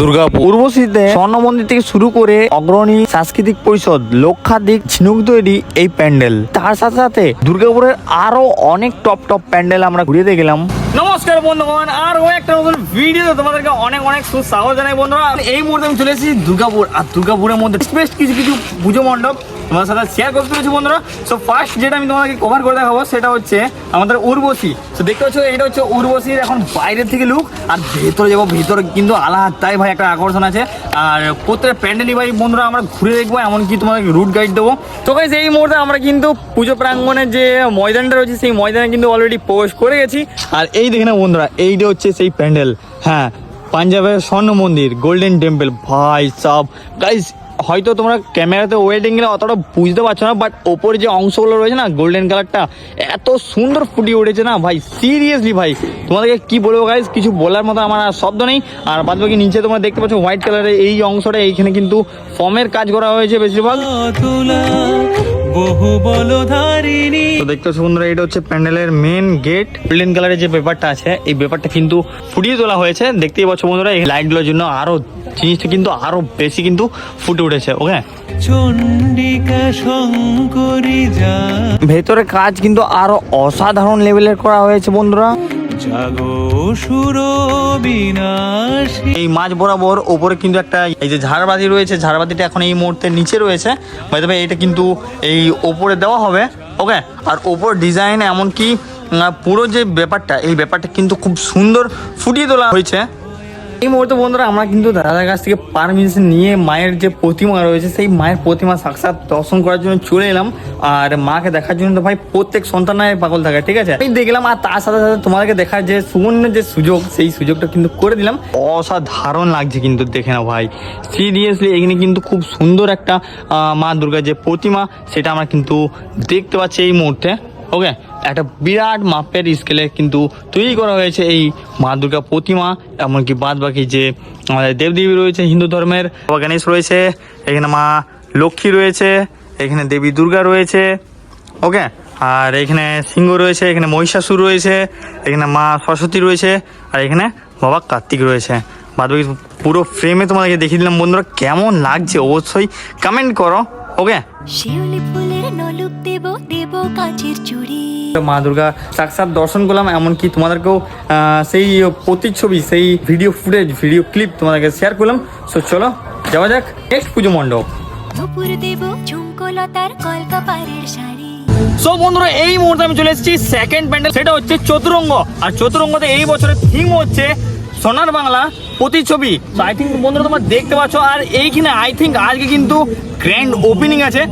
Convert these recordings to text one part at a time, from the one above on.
দুর্গাপুর। উর্বশীতে স্বর্ণ মন্দির থেকে শুরু করে অগ্রণী সাংস্কৃতিক পরিষদ লক্ষাধিক ঝিনুক তৈরি এই প্যান্ডেল। তার সাথে সাথে দুর্গাপুরের আরও অনেক টপ টপ প্যান্ডেল আমরা ঘুরে দেখলাম। নমস্কার বন্ধুগণ আর ও একটা নতুন ভিডিও তোমাদেরকে অনেক অনেক সুস্বাগত জানাই বন্ধুরা। এই মুহূর্তে আমি চলে এসেছি দুর্গাপুর আর দুর্গাপুরের মধ্যে বেস্ট কিছু কিছু পুজো মণ্ডপ তোমার সাথে শেয়ার করতে চলেছি বন্ধুরা। সো ফার্স্ট যেটা আমি তোমাকে কভার করে দেখাবো, সেটা হচ্ছে আমাদের উর্বশী। তো দেখতে পাচ্ছ, এটা হচ্ছে উর্বশীর এখন বাইরের থেকে লুক আর ভেতরে যাব, ভেতরে কিন্তু আলাদাই ভাই, একটা আকর্ষণ আছে। আর প্রত্যেকটা প্যান্ডেলই ভাই, বন্ধুরা, আমরা ঘুরে দেখব, এমনকি তোমাকে রুট গাইড দেবো। তো গাইজ এই মুহূর্তে আমরা কিন্তু পুজো প্রাঙ্গণের যে ময়দানটা রয়েছে, সেই ময়দানে কিন্তু অলরেডি প্রবেশ করে গেছি। আর এই দেখে না বন্ধুরা, এইটা হচ্ছে সেই প্যান্ডেল। হ্যাঁ পাঞ্জাবের স্বর্ণ মন্দির গোল্ডেন টেম্পল ভাই, সব। গাইজ হয়তো তোমরা ক্যামেরাতে ওয়েটিং গেলে অতটা বুঝতে পারছ না বাট ওপরে যে অংশগুলো রয়েছে না গোল্ডেন কালারটা এত সুন্দর ফুটিয়ে উঠেছে না ভাই? সিরিয়াসলি ভাই, তোমাদেরকে কি বলব গাইজ কিছু বলার মতো আমার আর শব্দ নেই। আর বাদ বাকি নিচে তোমরা দেখতে পাচ্ছ হোয়াইট কালারের এই অংশটা, এইখানে কিন্তু ফর্মের কাজ করা হয়েছে বেশিরভাগ। বহু বলধারিণী। তো দেখতে পাচ্ছ বন্ধুরা এটা হচ্ছে প্যান্ডেলের মেন গেট গোল্ডেন কালারের যে ব্যাপারটা আছে এই ব্যাপারটা কিন্তু ফুটিয়ে তোলা হয়েছে। দেখতেই পাচ্ছ বন্ধুরা এই লাইটগুলোর জন্য আরও জিনিসটা কিন্তু আরও বেশি কিন্তু ফুটে উঠেছে ওকে চণ্ডিকা শঙ্করী যা। ভেতরে কাজ কিন্তু আরও অসাধারণ লেভেলের করা হয়েছে বন্ধুরা। এই মাঝ বরাবর ওপরে কিন্তু একটা এই যে ঝাড়বাতি রয়েছে, ঝাড়বাতিটা এখন এই মুহূর্তে নিচে রয়েছে। ভাই এটা কিন্তু এই ওপরে দেওয়া হবে। ওকে আর ওপর ডিজাইন এমনকি পুরো যে ব্যাপারটা, এই ব্যাপারটা কিন্তু খুব সুন্দর ফুটিয়ে তোলা হয়েছে। এই মুহূর্তে বন্ধুরা, আমরা কিন্তু দাদার কাছ থেকে পারমিশন নিয়ে মায়ের যে প্রতিমা রয়েছে, সেই মায়ের প্রতিমা সাক্ষাৎ দর্শন করার জন্য চলে এলাম। আর মাকে দেখার জন্য তো ভাই প্রত্যেক সন্তানের পাগল থাকে, ঠিক আছে? আমি দেখলাম আর তার সাথে সাথে তোমাদেরকে দেখার যে সুবর্ণ যে সুযোগ, সেই সুযোগটা কিন্তু করে দিলাম। অসাধারণ লাগছে কিন্তু দেখে না ভাই। সিরিয়াসলি এখানে কিন্তু খুব সুন্দর একটা মা দুর্গার যে প্রতিমা, সেটা আমরা কিন্তু দেখতে পাচ্ছি এই মুহূর্তে। ওকে, একটা বিরাট মাপের স্কেলে কিন্তু তৈরি করা হয়েছে এই মা দুর্গা প্রতিমা, এমনকি বাদ বাকি যে আমাদের দেবদেবী রয়েছে, হিন্দু ধর্মের, বাবা গণেশ রয়েছে, এখানে মা লক্ষ্মী রয়েছে, এখানে দেবী দুর্গা রয়েছে, ওকে? আর এখানে সিংহ রয়েছে, এখানে মহিষাসুর রয়েছে, এখানে মা সরস্বতী রয়েছে, আর এখানে বাবা কার্তিক রয়েছে। বাদ বাকি পুরো ফ্রেমে তোমাদেরকে দেখিয়ে দিলাম, বন্ধুরা কেমন লাগছে অবশ্যই কমেন্ট করো, ওকে? শিউলি ফুলের নলুক কাচের চুড়ি। মা দুর্গা সাক্ষাৎ দর্শন করলাম এমনকি তোমাদেরকেও সেই প্রতিচ্ছবি সেই ভিডিও ফুটেজ ভিডিও ক্লিপ তোমাদেরকে শেয়ার করলাম। সো চলো যাওয়া যাক নেক্সট পুজো মণ্ডপ। নুপুর দেব ঝুমকোলতার কলকাপাড়ের শাড়ি। সো বন্ধুরা এই মুহূর্তে আমি চলে এসেছি সেকেন্ড প্যান্ডেল সেটা হচ্ছে চতুরঙ্গ। আর চতুরঙ্গতে এই বছরের থিম হচ্ছে সোনার বাংলা প্রতিচ্ছবি। তো আই থিঙ্ক বন্ধুরা তোমরা দেখতে পাচ্ছ, আর এইখানে আই থিঙ্ক আজকে কিন্তু গ্র্যান্ড ওপেনিং আছে।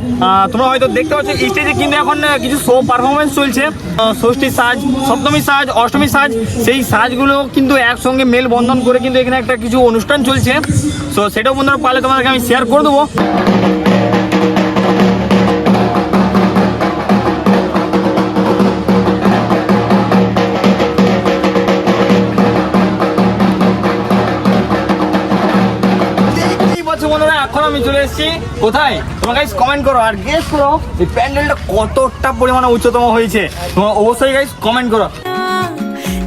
তোমরা হয়তো দেখতে পাচ্ছ স্টেজে কিন্তু এখন কিছু শো পারফরমেন্স চলছে। ষষ্ঠী সাজ, সপ্তমী সাজ, অষ্টমী সাজ, সেই সাজগুলো কিন্তু একসঙ্গে মেল বন্ধন করে কিন্তু এখানে একটা কিছু অনুষ্ঠান চলছে। সো সেটাও বন্ধুরা পারলে তোমাদেরকে আমি শেয়ার করে দেবো। আমি চলে এসেছি। কোথায়? তোমার গাইস কমেন্ট করো। আর গেস করো এই প্যান্ডেলটা কতটা পরিমাণে উচ্চতম হয়েছে। তোমার অবশ্যই গাইস কমেন্ট করো।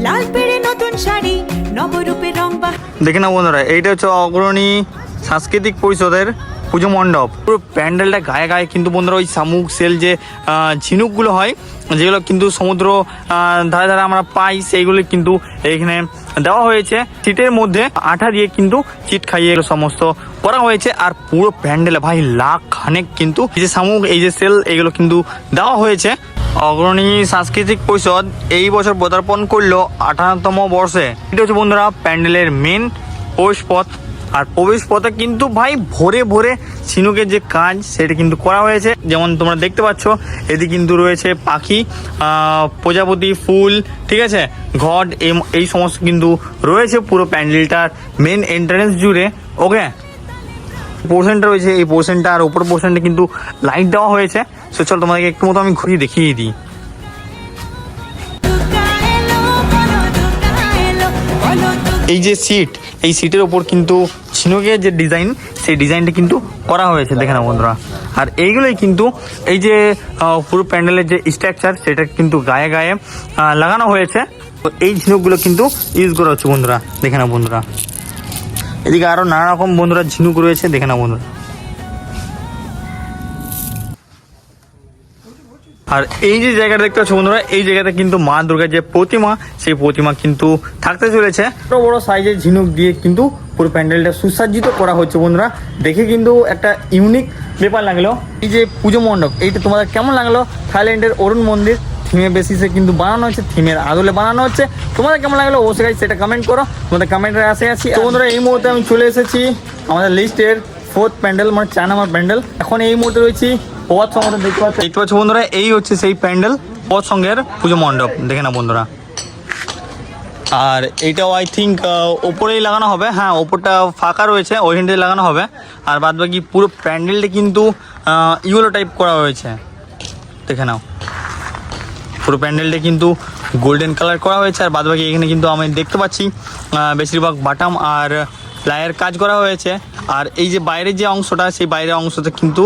লাল পেড়ে নতুন শাড়ি নবরূপে রং দেখে না বন্ধুরা এইটা হচ্ছে অগ্রণী সাংস্কৃতিক পরিষদের পুজো মণ্ডপ। পুরো প্যান্ডেলটা গায়ে গায়ে কিন্তু বন্ধুরা ওই শামুক, সেল যে ঝিনুকগুলো হয়, যেগুলো কিন্তু সমুদ্র ধারে ধারে আমরা পাই, সেইগুলো কিন্তু এখানে দেওয়া হয়েছে। চিটের মধ্যে আঠা দিয়ে কিন্তু চিট খাইয়ে এগুলো সমস্ত করা হয়েছে। আর পুরো প্যান্ডেলে ভাই লাখ খানেক কিন্তু এই যে শামুক, এই যে সেল, এগুলো কিন্তু দেওয়া হয়েছে। অগ্রণী সাংস্কৃতিক পরিষদ এই বছর পদার্পণ করল আঠারোতম বর্ষে। এটা হচ্ছে বন্ধুরা প্যান্ডেলের মেন প্রবেশ পথ আর প্রবেশ পথে কিন্তু ভাই ভোরে ভোরে ঝিনুকের যে কাজ সেটা কিন্তু করা হয়েছে। যেমন তোমরা দেখতে পাচ্ছ এদিকে কিন্তু রয়েছে পাখি প্রজাপতি ফুল ঠিক আছে? ঘট এই সমস্ত কিন্তু রয়েছে পুরো প্যান্ডেলটার মেন এন্ট্রান্স জুড়ে ওকে পোর্শনটা রয়েছে এই পোর্শনটা আর ওপর পোর্শনটা কিন্তু লাইট দেওয়া হয়েছে। সো চল তোমাদেরকে একটু মতো আমি ঘুরিয়ে দেখিয়ে দিই। এই যে সিট এই সিটের ওপর কিন্তু ঝিনুকের যে ডিজাইন সেই ডিজাইনটা কিন্তু করা হয়েছে, দেখে বন্ধুরা। আর এইগুলোই কিন্তু এই যে পুরো প্যান্ডেলের যে স্ট্রাকচার সেটা কিন্তু গায়ে গায়ে লাগানো হয়েছে। তো এই ঝিনুকগুলো কিন্তু ইউজ করা হচ্ছে বন্ধুরা, দেখে বন্ধুরা। এদিকে আরও নানা রকম বন্ধুরা ঝিনুক রয়েছে, দেখে না বন্ধুরা। আর এই যে জায়গাটা দেখতে পাচ্ছ বন্ধুরা, এই জায়গাতে কিন্তু মা দুর্গার যে প্রতিমা, সেই প্রতিমা কিন্তু থাকতে চলেছে। বড় বড় সাইজের ঝিনুক দিয়ে কিন্তু পুরো প্যান্ডেলটা সুসজ্জিত করা হচ্ছে বন্ধুরা। দেখে কিন্তু একটা ইউনিক ব্যাপার লাগল। এই যে পুজো মণ্ডপ, এইটা তোমাদের কেমন লাগল? থাইল্যান্ডের অরুণ মন্দির থিমের বেসিসে কিন্তু বানানো হচ্ছে থিমের আদলে বানানো হচ্ছে। তোমাদের কেমন লাগল? অবশ্যই সেটা কমেন্ট করো। তোমাদের কমেন্টের আসে আছি। তো বন্ধুরা, এই মুহূর্তে আমি চলে এসেছি আমাদের লিস্টের ফোর্থ প্যান্ডেল মানে চার নাম্বার প্যান্ডেল। এখন এই মুহূর্তে রয়েছি পথ সঙ্গে দেখতে পাচ্ছ দেখতে পাচ্ছ বন্ধুরা, এই হচ্ছে সেই প্যান্ডেল পথ সঙ্গের পুজো মণ্ডপ। দেখে না বন্ধুরা। আর এইটাও আই থিঙ্ক ওপরেই লাগানো হবে। হ্যাঁ ওপরটা ফাঁকা রয়েছে ওইখানটাই লাগানো হবে। আর বাদ বাকি পুরো প্যান্ডেলটা কিন্তু ইউলো টাইপ করা হয়েছে। দেখে নাও। পুরো প্যান্ডেলটা কিন্তু গোল্ডেন কালার করা হয়েছে। আর বাদ বাকি এখানে কিন্তু আমি দেখতে পাচ্ছি বেশিরভাগ বাটাম আর প্লায়ের কাজ করা হয়েছে। আর এই যে বাইরের যে অংশটা, সেই বাইরের অংশতে কিন্তু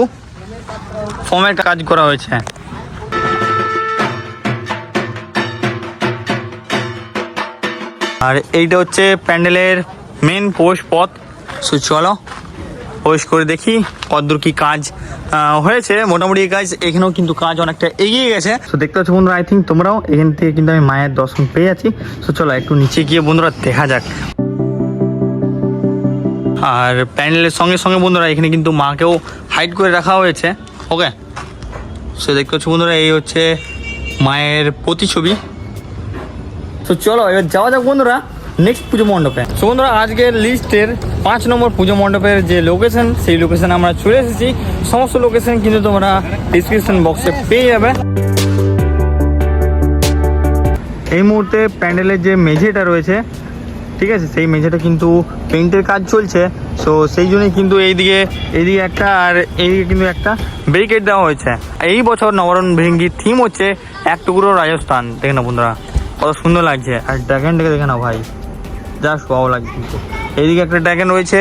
ফোমের কাজ করা হয়েছে। আর এইটা হচ্ছে প্যান্ডেলের মেন প্রবেশ পথ। সো চলো, প্রবেশ করে দেখি কতদূর কি কাজ হয়েছে। মোটামুটি কাজ এখানেও কিন্তু কাজ অনেকটা এগিয়ে গেছে। তো দেখতে পাচ্ছ বন্ধুরা আই থিঙ্ক তোমরাও এখান থেকে কিন্তু আমি মায়ের দর্শন পেয়ে যাচ্ছি। তো চলো, একটু নিচে গিয়ে বন্ধুরা দেখা যাক। আর প্যান্ডেলের সঙ্গে সঙ্গে বন্ধুরা, এখানে কিন্তু মাকেও হাইড করে রাখা হয়েছে। ওকে সো দেখতে পাচ্ছ বন্ধুরা, এই হচ্ছে মায়ের প্রতিছবি তো চলো, এবার যাওয়া যাক বন্ধুরা নেক্সট পুজো মণ্ডপে। তো বন্ধুরা, আজকের লিস্টের পাঁচ নম্বর পুজো মণ্ডপের যে লোকেশন সেই লোকেশনে আমরা চলে এসেছি। সমস্ত লোকেশন কিন্তু তোমরা ডিসক্রিপশন বক্সে পেয়ে যাবে। এই মুহূর্তে প্যান্ডেলের যে মেঝেটা রয়েছে ঠিক আছে? সেই মেঝেটা কিন্তু পেইন্টের কাজ চলছে। সো সেই জন্যই কিন্তু এইদিকে এইদিকে একটা আর এইদিকে কিন্তু একটা ব্যারিকেড দেওয়া হয়েছে। এই বছর নবরণ ভেঙ্গির থিম হচ্ছে এক টুকরো রাজস্থান। দেখে না বন্ধুরা কত সুন্দর লাগছে। আর ড্রাগনটাকে দেখে না ভাই। জাস্ট ভালো লাগছে কিন্তু। এইদিকে একটা ড্রাগন রয়েছে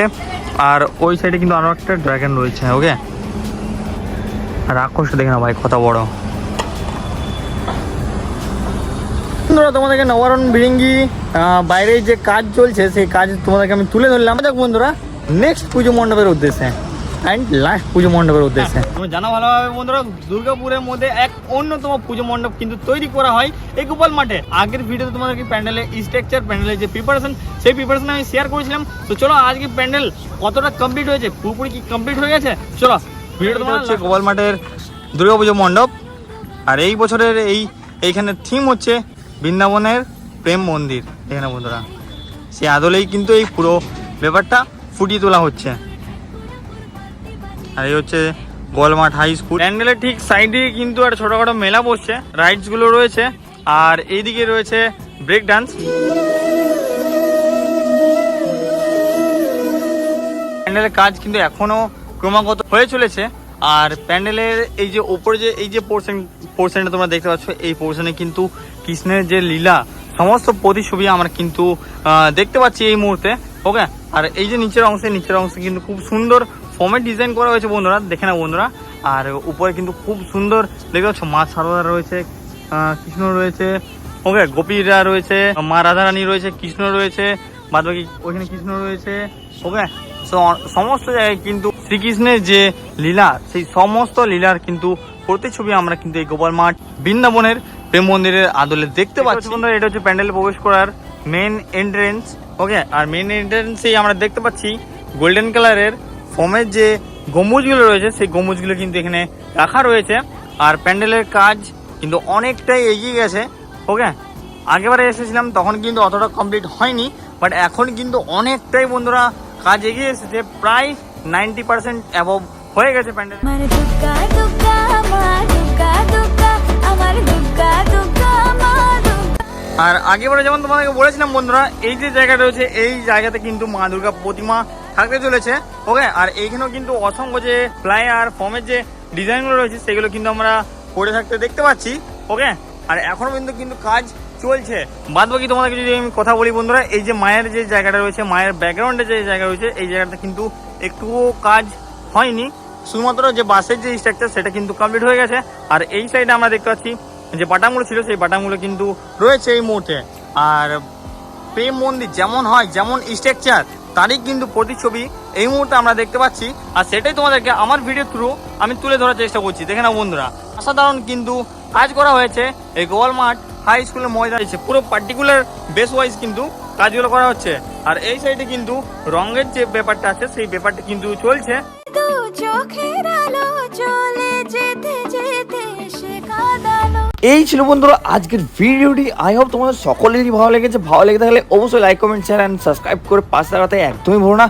আর ওই সাইডে কিন্তু আরও একটা ড্রাগন রয়েছে ওকে আর রাক্ষসটা দেখে না ভাই কত বড়। তোমাদেরকে নবরণ বিরিঙ্গি আহ, বাইরে যে কাজ চলছে সেই কাজ তোমাদেরকে আমি তুলে ধরলাম। দেখ বন্ধুরা নেক্সট পুজো মণ্ডপের উদ্দেশ্যে অ্যান্ড লাস্ট পুজো মণ্ডপের উদ্দেশ্যে। তুমি জানা ভালোভাবে বন্ধুরা দুর্গাপুরের মধ্যে এক অন্যতম পুজো মণ্ডপ কিন্তু তৈরি করা হয় এই গোপাল মাঠে। আগের ভিডিওতে তোমাদেরকে প্যান্ডেলের স্ট্রাকচার প্যান্ডেলের যে প্রিপারেশন সেই প্রিপারেশন আমি শেয়ার করেছিলাম। তো চলো আজকে প্যান্ডেল কতটা কমপ্লিট হয়েছে পুরোপুরি কি কমপ্লিট হয়ে গেছে? চলো ভিডিওটা তোমার হচ্ছে গোপাল মাঠের দুর্গাপুজো মণ্ডপ। আর এই বছরের এই এইখানে থিম হচ্ছে বৃন্দাবনের প্রেম মন্দির। এখানে বন্ধুরা। সেই আদলেই কিন্তু এই পুরো ব্যাপারটা ফুটিয়ে তোলা হচ্ছে। আর এই হচ্ছে গোলমাঠ হাই স্কুল প্যান্ডেলের ঠিক সাইডে কিন্তু একটা ছোটখাটো মেলা বসছে। রাইডসগুলো রয়েছে। আর এইদিকে রয়েছে ব্রেক ডান্স প্যান্ডেলের কাজ কিন্তু এখনও ক্রমাগত হয়ে চলেছে। আর প্যান্ডেলের এই যে ওপরে যে, এই যে পোর্শন পোর্শনটা তোমরা দেখতে পাচ্ছ, এই পোর্শনে কিন্তু কৃষ্ণের যে লীলা সমস্ত প্রতিছবি আমরা কিন্তু দেখতে পাচ্ছি এই মুহূর্তে ওকে আর এই যে নিচের অংশে নিচের অংশে কিন্তু খুব সুন্দর ফর্মেট ডিজাইন করা হয়েছে বন্ধুরা, দেখে না বন্ধুরা। আর উপরে কিন্তু খুব সুন্দর, দেখতে পাচ্ছ, মা সারদা রয়েছে কৃষ্ণ রয়েছে ওকে গোপীরা রয়েছে, মা রাধারানী রয়েছে, কৃষ্ণ রয়েছে বাদ বাকি ওইখানে কৃষ্ণ রয়েছে ওকে সমস্ত জায়গায় কিন্তু শ্রীকৃষ্ণের যে লীলা, সেই সমস্ত লীলার কিন্তু প্রতিছবি আমরা কিন্তু এই গোপাল মাঠ বৃন্দাবনের প্রেম মন্দিরের আদলে দেখতে পাচ্ছি। বন্ধুরা এটা হচ্ছে প্যান্ডেলে প্রবেশ করার মেন এন্ট্রেন্স ওকে আর মেন এন্ট্রেন্সেই আমরা দেখতে পাচ্ছি গোল্ডেন কালারের ফোমের যে গম্বুজগুলো রয়েছে সেই গম্বুজগুলো কিন্তু এখানে রাখা রয়েছে। আর প্যান্ডেলের কাজ কিন্তু অনেকটাই এগিয়ে গেছে ওকে আগেবারে এসেছিলাম তখন কিন্তু অতটা কমপ্লিট হয়নি বাট এখন কিন্তু অনেকটাই বন্ধুরা কাজ এগিয়ে এসেছে প্রায় নাইনটি পার্সেন্ট অ্যাবভ হয়ে গেছে প্যান্ডেল। আমার দুর্গা দুর্গা আর যেমন তোমাদেরকে বলেছিলাম বন্ধুরা, এই যে জায়গা রয়েছে, এই জায়গাতে কিন্তু মা দুর্গা প্রতিমা থাকতে চলেছে, ওকে? আর এইখানেও কিন্তু অসংখ্য যে প্লাই আর ফর্মের যে ডিজাইনগুলো রয়েছে, সেগুলো কিন্তু আমরা করে থাকতে দেখতে পাচ্ছি, ওকে? আর এখনও কিন্তু কিন্তু কাজ চলছে। বাদ বাকি তোমাদেরকে যদি আমি কথা বলি বন্ধুরা, এই যে মায়ের যে জায়গাটা রয়েছে, মায়ের ব্যাকগ্রাউন্ডে যে জায়গা রয়েছে, এই জায়গাটা কিন্তু একটুও কাজ হয়নি। শুধুমাত্র যে বাসের যে স্ট্রাকচার সেটা কিন্তু কমপ্লিট হয়ে গেছে। আর এই সাইডে আমরা দেখতে পাচ্ছি যে বাটামগুলো ছিল, সেই বাটামগুলো কিন্তু রয়েছে এই মুহূর্তে। আর প্রেম মন্দির যেমন হয়, যেমন স্ট্রাকচার তারই কিন্তু প্রতিচ্ছবি এই মুহূর্তে আমরা দেখতে পাচ্ছি। আর সেটাই তোমাদেরকে আমার ভিডিও থ্রু আমি তুলে ধরার চেষ্টা করছি। দেখে নাও বন্ধুরা, অসাধারণ কিন্তু কাজ করা হয়েছে। এই গোয়াল মাঠ হাই স্কুলের ময়দান আছে পুরো পার্টিকুলার বেস ওয়াইজ কিন্তু কাজগুলো করা হচ্ছে। আর এই সাইডে কিন্তু রঙের যে ব্যাপারটা আছে, সেই ব্যাপারটা কিন্তু চলছে। এই ছিল বন্ধুরা আজকের ভিডিওটি। আই হোপ তোমাদের সকলেরই ভালো লেগেছে। ভালো লেগে থাকলে অবশ্যই like comment share and subscribe করে পাশে দাঁড়াতে একদমই ভুলো না।